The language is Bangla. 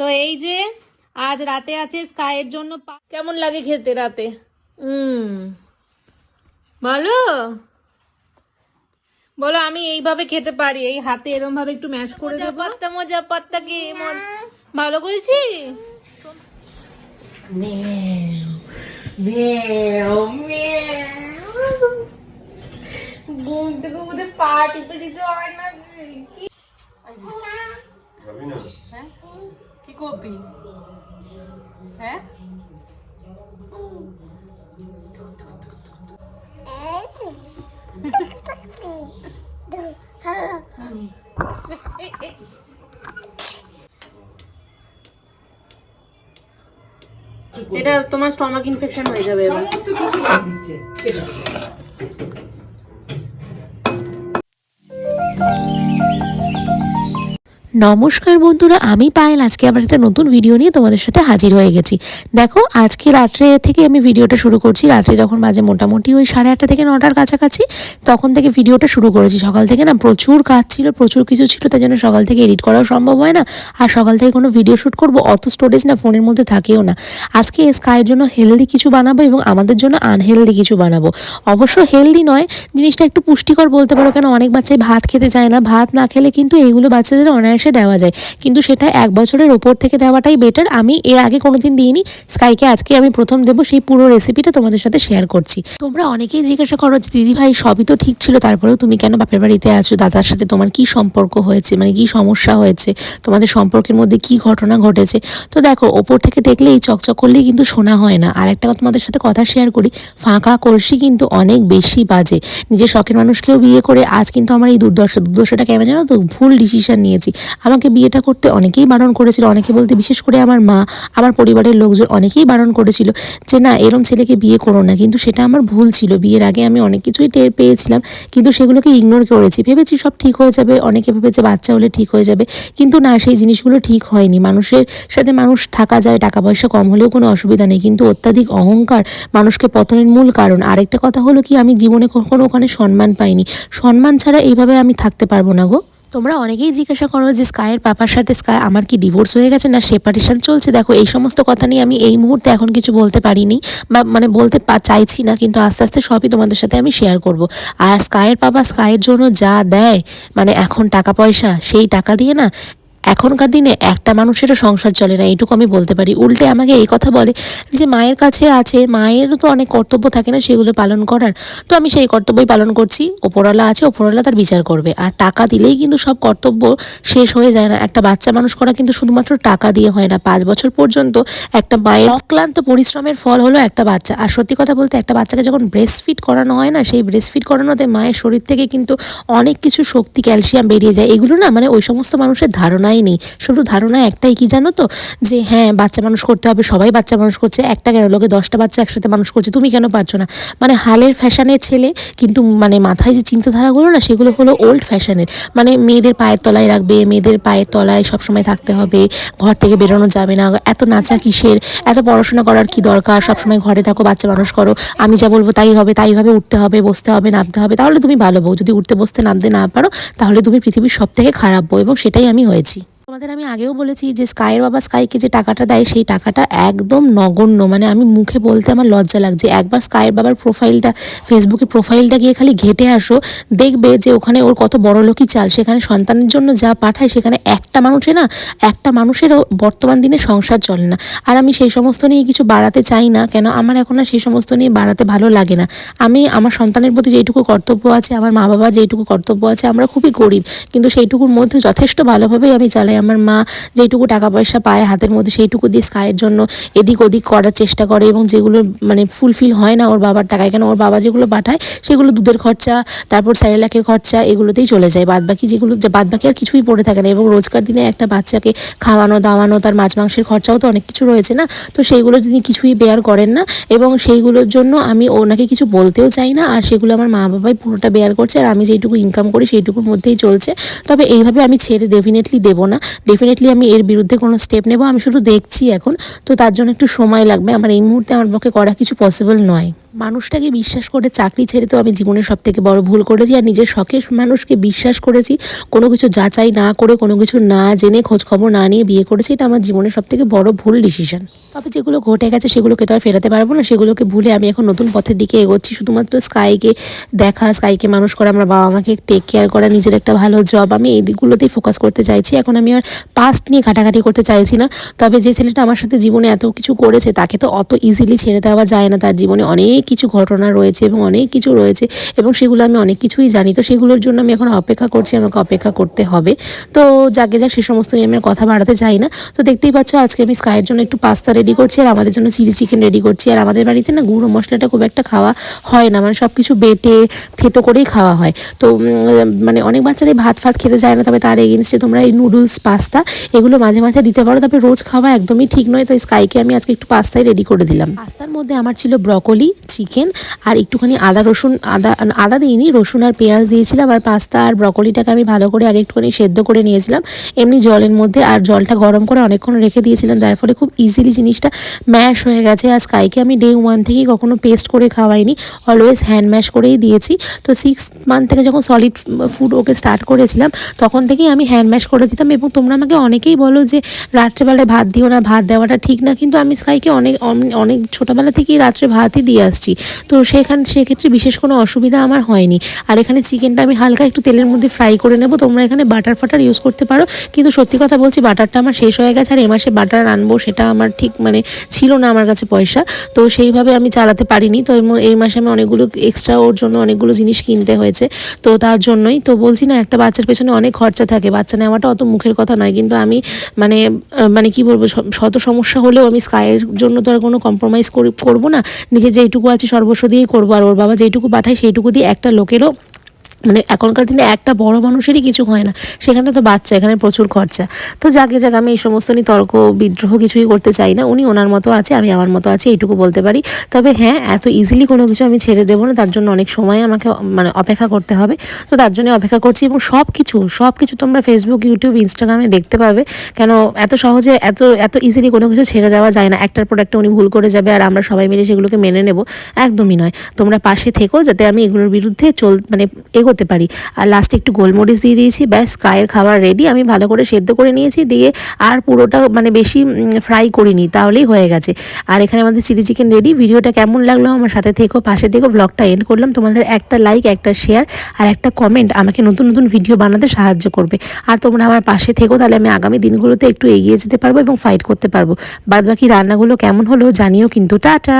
তো এই যে আজ রাতে আছে স্কাইয়ের জন্য কেমন লাগে খেতে রাতে? হুম ভালো বলো আমি এইভাবে খেতে পারি এই হাতে এরকম ভাবে একটু ম্যাশ করে দেবো। পাত্তা মজা পাত্তা কি ভালো করেছি? ঘুম থেকে উঠে পা টিপে দিতে হয় না কি হ্যাঁ? কি করবি? হ্যাঁ। এটা তোমার স্টমাক ইনফেকশন হয়ে যাবে এবার। নমস্কার বন্ধুরা, আমি পায়েল। আজকে আবার একটা নতুন ভিডিও নিয়ে তোমাদের সাথে হাজির হয়ে গেছি। দেখো, আজকে রাত্রে থেকে আমি ভিডিওটা শুরু করছি। রাত্রে যখন মাঝে মোটামুটি ওই সাড়ে আটটা থেকে নটার কাছাকাছি, তখন থেকে ভিডিওটা শুরু করেছি। সকাল থেকে না প্রচুর কাজ ছিল, প্রচুর কিছু ছিল, তাই জন্য সকাল থেকে এডিট করাও সম্ভব হয় না। আর সকাল থেকে কোনো ভিডিও শ্যুট করব, অত স্টোরেজ না ফোনের মধ্যে থাকেও না। আজকে স্কাইয়ের জন্য হেলদি কিছু বানাবো এবং আমাদের জন্য আনহেলদি কিছু বানাবো। অবশ্য হেলদি নয়, জিনিসটা একটু পুষ্টিকর বলতে পারো, কেন অনেক বাচ্চাই ভাত খেতে চায় না। ভাত না খেলে কিন্তু এইগুলো বাচ্চাদের অনায়াসে দেওয়া যায়। কিন্তু সেটা এক বছরের ওপর থেকে দেওয়াটাই বেটার আমি এর আগে কোনোদিন দিইনি। স্কাইকে আজকে আমি প্রথম দেবো, সেই পুরো রেসিপিটা তোমাদের সাথে শেয়ার করছি। তোমরা অনেকেই জিজ্ঞাসা করো যে, দিদি ভাই, সবই তো ঠিক ছিল, তারপরেও তুমি কেন বাপের বাড়িতে আছো? দাদার সাথে তোমার কি সম্পর্ক হয়েছে? মানে কি সমস্যা হয়েছে? তোমাদের সম্পর্কের মধ্যে কি ঘটনা ঘটেছে? তো দেখো, ওপর থেকে দেখলে এই চকচক করলেই কিন্তু শোনা হয় না। আর একটা কথা তোমাদের সাথে কথা শেয়ার করি, ফাঁকা কলসি কিন্তু অনেক বেশি বাজে। নিজের শখের মানুষকেও বিয়ে করে আজ কিন্তু আমার এই দুর্দশা। দুর্দশাটা কেমন জানো তো, ভুল ডিসিশন নিয়েছি। আমাকে বিয়েটা করতে অনেকেই বারণ করেছিল। অনেকে বলতে বিশেষ করে আমার মা, আমার পরিবারের লোকজন অনেকেই বারণ করেছিল যে, না, এরম ছেলেকে বিয়ে করো না। কিন্তু সেটা আমার ভুল ছিল। বিয়ের আগে আমি অনেক কিছুই টের পেয়েছিলাম, কিন্তু সেগুলোকে ইগনোর করেছি। ভেবেছি সব ঠিক হয়ে যাবে, অনেকে ভেবেছে বাচ্চা হলে ঠিক হয়ে যাবে, কিন্তু না, সেই জিনিসগুলো ঠিক হয়নি। মানুষের সাথে মানুষ থাকা যায়, টাকা পয়সা কম হলেও কোনো অসুবিধা নেই, কিন্তু অত্যাধিক অহংকার মানুষকে পতনের মূল কারণ। আরেকটা কথা হলো কি, আমি জীবনে কখনো ওখানে সম্মান পাইনি। সম্মান ছাড়া এইভাবে আমি থাকতে পারব না গো। তোমরা অনেকেই জিজ্ঞাসা করো যে স্কায়ের পাপার সাথে স্কায় আমার কি ডিভোর্স হয়ে গেছে না সেপারেশন চলছে? দেখো, এই সমস্ত কথা নিয়ে আমি এই মুহূর্তে এখন কিছু বলতে পারিনি বা মানে বলতে চাইছি না, কিন্তু আস্তে আস্তে সবই তোমাদের সাথে আমি শেয়ার করব। আর স্কায়ের পাপা স্কায়ের জন্য যা দেয় মানে এখন টাকা পয়সা, সেই টাকা দিয়ে না এখনকার দিনে একটা মানুষেরও সংসার চলে না, এইটুকু আমি বলতে পারি। উল্টে আমাকে এই কথা বলে যে মায়ের কাছে আছে মায়েরও তো অনেক কর্তব্য থাকে না সেগুলো পালন করার। তো আমি সেই কর্তব্যই পালন করছি। ওপরওয়ালা আছে, ওপরওয়ালা তার বিচার করবে। আর টাকা দিলেই কিন্তু সব কর্তব্য শেষ হয়ে যায় না। একটা বাচ্চা মানুষ করা কিন্তু শুধুমাত্র টাকা দিয়ে হয় না। পাঁচ বছর পর্যন্ত একটা মায়ের অক্লান্ত পরিশ্রমের ফল হলো একটা বাচ্চা। আর সত্যি কথা বলতে একটা বাচ্চাকে যখন ব্রেস্ট ফিট করানো হয় না, সেই ব্রেস্ট ফিট করানোতে মায়ের শরীর থেকে কিন্তু অনেক কিছু শক্তি ক্যালসিয়াম বেরিয়ে যায়। এগুলো না মানে ওই সমস্ত মানুষের ধারণাই নেই। শুধু ধারণা একটাই কি জানো তো? যে হ্যাঁ বাচ্চা মানুষ করতে হবে, সবাই বাচ্চা মানুষ করছে, একটা কেন? লোকে দশটা বাচ্চা একসাথে মানুষ করছে, তুমি কেন পারছ না? মানে হালের ফ্যাশনের ছেলে, কিন্তু মানে মাথায় যে চিন্তাধারাগুলো না, সেগুলো হলো ওল্ড ফ্যাশনের মানে মেয়েদের পায়ের তলায় রাখবে, মেয়েদের পায়ের তলায় সবসময় থাকতে হবে, ঘর থেকে বেরোনো যাবে না, এত নাচা কিসের? এত পড়াশোনা করার কি দরকার? সবসময় ঘরে থাকো, বাচ্চা মানুষ করো, আমি যা বলব তাই হবে তাই হবে, উঠতে হবে, বসতে হবে, নামতে হবে, তাহলে তুমি ভালো বউ। যদি উঠতে বসতে নামতে না পারো, তাহলে তুমি পৃথিবীর সব থেকে খারাপ বউ এবং সেটাই আমি হয়েছি। তোমাদের আমি আগেও বলেছি যে স্কাইয়ের বাবা স্কাইকে যে টাকাটা দেয়, সেই টাকাটা একদম নগণ্য। মানে আমি মুখে বলতে আমার লজ্জা লাগছে। একবার স্কাইয়ের বাবার প্রোফাইলটা ফেসবুকে প্রোফাইলটা গিয়ে খালি ঘেটে আসো, দেখবে যে ওখানে ওর কত বড় লোকই চাল। সেখানে সন্তানের জন্য যা পাঠায়, সেখানে একটা মানুষে না, একটা মানুষেরও বর্তমান দিনে সংসার চলে না। আর আমি সেই সমস্ত নিয়ে কিছু বাড়াতে চাই না, কেন আমার এখন আর সেই সমস্ত নিয়ে বাড়াতে ভালো লাগে না। আমি, আমার সন্তানের প্রতি যেইটুকু কর্তব্য আছে, আমার মা বাবা যেইটুকু কর্তব্য আছে, আমরা খুবই গরিব। কিন্তু সেইটুকুর মধ্যে যথেষ্ট ভালোভাবেই আমি চালাই। আমার মা যেইটুকু টাকা পয়সা পায় হাতের মধ্যে সেইটুকু দিয়ে স্কাইয়ের জন্য এদিক ওদিক করার চেষ্টা করে এবং যেগুলো মানে ফুলফিল হয় না ওর বাবার টাকায় কেন ওর বাবা যেগুলো পাঠায় সেগুলো দুধের খরচা, তারপর স্যারেলাকের খরচা, এগুলোতেই চলে যায়। বাদ বাকি যেগুলো বাদ বাকি আর কিছুই পড়ে থাকে না এবং রোজকার দিনে একটা বাচ্চাকে খাওয়ানো, দাওয়ানো, তার মাছ, মাংসের খরচাও তো অনেক কিছু রয়েছে না? তো সেইগুলো তিনি কিছুই বেয়ার করেন না এবং সেইগুলোর জন্য আমি ওনাকে কিছু বলতেও চাই না। আর সেগুলো আমার মা বাবাই পুরোটা বেয়ার করছে আর আমি যেইটুকু ইনকাম করি সেইটুকুর মধ্যেই চলছে। তবে এইভাবে আমি ছেড়ে ডেফিনেটলি দেবো না। ডেফিনেটলি আমি এর বিরুদ্ধে কোনো স্টেপ নেব, আমি শুধু দেখছি এখন। তো তার জন্য একটু সময় লাগবে। আমার এই মুহূর্তে আমার পক্ষে করা কিছু পসিবল নয়। মানুষটাকে বিশ্বাস করে চাকরি ছেড়ে তো আমি জীবনের সব থেকে বড় ভুল করেছি আর নিজের শখের মানুষকে বিশ্বাস করেছি। কোনো কিছু যাচাই না করে, কোনো কিছু না জেনে খোঁজ খবর না নিয়ে বিয়ে করেছি, এটা আমার জীবনের সব থেকে বড় ভুল ডিসিশন তবে যেগুলো ঘটে গেছে সেগুলোকে তো আর ফেরাতে পারব না, সেগুলোকে ভুলে আমি এখন নতুন পথের দিকে এগোচ্ছি। শুধুমাত্র স্কাইকে দেখা, স্কাইকে মানুষ করা, আমার বাবা মাকে টেক কেয়ার করা, নিজের একটা ভালো জব আমি এই দিকগুলোতেই ফোকাস করতে চাইছি। এখন আমি আর পাস্ট নিয়ে ঘাটাঘাটি করতে চাইছি না। তবে যে ছেলেটা আমার সাথে জীবনে এত কিছু করেছে, তাকে তো অত ইজিলি ছেড়ে দেওয়া যায় না। তার জীবনে অনেক কিছু ঘটনা রয়েছে এবং অনেক কিছু রয়েছে এবং সেগুলো আমি অনেক কিছুই জানি। তো সেগুলোর জন্য আমি এখন অপেক্ষা করছি, আমাকে অপেক্ষা করতে হবে। তো যাকে যাক সে সমস্ত নিয়ে আমি কথা বাড়াতে চাই না। তো দেখতেই পাচ্ছ আজকে আমি স্কাইয়ের জন্য একটু পাস্তা রেডি করছি আর আমাদের জন্য চিলি চিকেন রেডি করছি। আর আমাদের বাড়িতে না গুঁড়ো মশলাটা খুব একটা খাওয়া হয় না মানে সব কিছু বেটে থেতো করেই খাওয়া হয়। তো মানে অনেক বাচ্চারাই ভাত ফাত খেতে যায় না, তবে তার এগেনস্টে তোমরা এই নুডলস পাস্তা এগুলো মাঝে মাঝে দিতে পারো। তবে রোজ খাওয়া একদমই ঠিক নয়। তো স্কাইকে আমি আজকে একটু পাস্তাই রেডি করে দিলাম। পাস্তার মধ্যে আমার ছিল ব্রকলি চিকেন আর একটুখানি আদা রসুন, আদা আদা দিইনি, রসুন আর পেঁয়াজ দিয়েছিলাম আর পাস্তা আর ব্রকলিটাকে আমি ভালো করে আগে একটুখানি সেদ্ধ করে নিয়েছিলাম। এমনি জলের মধ্যে আর জলটা গরম করে অনেকক্ষণ রেখে দিয়েছিলাম, যার ফলে খুব ইজিলি জিনিসটা ম্যাশ হয়ে গেছে। আর স্কাইকে আমি ডে ওয়ান থেকেই কখনো পেস্ট করে খাওয়াইনি অলওয়েজ হ্যান্ড ম্যাশ করেই দিয়েছি। তো সিক্স মান্থ থেকে যখন সলিড ফুড ওকে স্টার্ট করেছিলাম, তখন থেকেই আমি হ্যান্ড ম্যাশ করে দিতাম এবং তোমরা আমাকে অনেকেই বলো যে, রাত্রেবেলায় ভাত দিও না, ভাত দেওয়াটা ঠিক না। কিন্তু আমি স্কাইকে অনেক অনেক ছোটোবেলা থেকেই রাত্রে ভাতই দিয়ে তো সেখান, সেক্ষেত্রে বিশেষ কোনো অসুবিধা আমার হয়নি। আর এখানে চিকেনটা আমি হালকা একটু তেলের মধ্যে ফ্রাই করে নেব। তোমরা এখানে বাটার ফাটার ইউজ করতে পারো। কিন্তু সত্যি কথা বলছি বাটারটা আমার শেষ হয়ে গেছে। আর এ মাসে বাটার আনব সেটা আমার ঠিক মানে ছিল না আমার কাছে পয়সা। তো সেইভাবে আমি চালাতে পারিনি। তো এই মাসে আমি অনেকগুলো এক্সট্রা ওর জন্য অনেকগুলো জিনিস কিনতে হয়েছে। তো তার জন্যই তো বলছি না, একটা বাচ্চার পেছনে অনেক খরচা থাকে। বাচ্চা নেওয়াটা অত মুখের কথা নয়। কিন্তু আমি মানে মানে কি বলব শত সমস্যা হলেও আমি স্কাইয়ের জন্য তো আর কোনো কম্প্রোমাইজ করব না। নিজে যেইটুকু আছে সর্বস্ব দিয়েই করব। আর ওর বাবা যেটুকু পাঠায় সেইটুকু দিয়ে একটা লোকেরও মানে এখনকার দিনে একটা বড় মানুষেরই কিছু হয় না। সেখানে তো বাচ্চা, এখানে প্রচুর খরচা। তো যাকে যাক, আমি এই সমস্ত নিয়ে তর্ক, বিদ্রোহ কিছুই করতে চাই না। উনি ওনার মতো আছে, আমি আমার মতো আছি, এইটুকু বলতে পারি। তবে হ্যাঁ এত ইজিলি কোনো কিছু আমি ছেড়ে দেবো না, তার জন্য অনেক সময় আমাকে মানে অপেক্ষা করতে হবে। তো তার জন্য অপেক্ষা করছি এবং সব কিছু সব কিছু তোমরা ফেসবুক ইউটিউব ইনস্টাগ্রামে দেখতে পাবে। কেন, এত সহজে, এত এত ইজিলি কোনো কিছু ছেড়ে দেওয়া যায় না। একটার পর একটা উনি ভুল করে যাবে আর আমরা সবাই মিলে সেগুলোকে মেনে নেব। একদমই নয়। তোমরা পাশে থেকো যাতে আমি এগুলোর বিরুদ্ধে চল মানে এগোতে পারি। আর লাস্টে একটু গোলমরিচ দিয়ে দিয়েছি, ব্যাস, গায়ের খাবার রেডি আমি ভালো করে সেদ্ধ করে নিয়েছি, দিয়ে আর পুরোটা মানে বেশি ফ্রাই করিনি, তাহলেই হয়ে গেছে। আর এখানে আমাদের চিলি চিকেন রেডি ভিডিওটা কেমন লাগল আমার সাথে থেকো, পাশে থেকো ব্লগটা এন্ড করলাম, তোমাদের একটা লাইক একটা শেয়ার আর একটা কমেন্ট আমাকে নতুন নতুন ভিডিও বানাতে সাহায্য করবে। আর তোমরা আমার পাশে থেকো, তাহলে আমি আগামী দিনগুলোতে একটু এগিয়ে যেতে পারব এবং ফাইট করতে পারব। বাদ বাকি রান্নাগুলো কেমন হলো জানিও কিন্তু, টাটা!